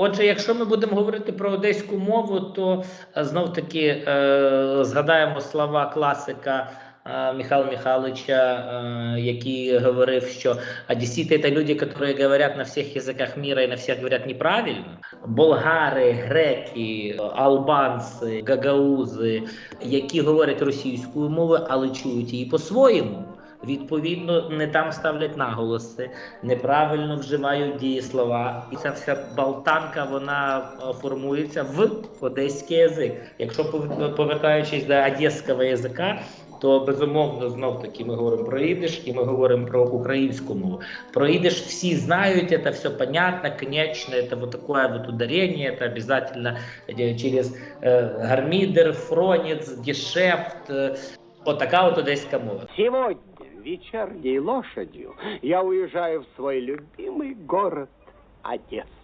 Отже, якщо ми будемо говорити про одеську мову, то знов таки е, згадаємо слова класика е, Михайла Михайловича, е, який говорив, що одесіти – це люди, які говорять на всіх язиках міра і на всіх говорять неправильно. Болгари, греки, албанці, гагаузи, які говорять російською мовою, але чують її по-своєму Відповідно, не там ставлять наголоси, неправильно вживають дієслова. І ця вся болтанка вона е, формується в одеський язик. Якщо пов- повертаючись до одеського язика, то безумовно знов таки ми говоримо про ідиш і ми говоримо про українську мову. Про ідиш всі знають, это все понятно, конечно, это вот такое вот ударение, это обязательно э, через э, гармидер, фронец, гешефт. Э, вот така от одеська мова. Сегодня вечерней лошадью я уезжаю в свой любимый город Одессу.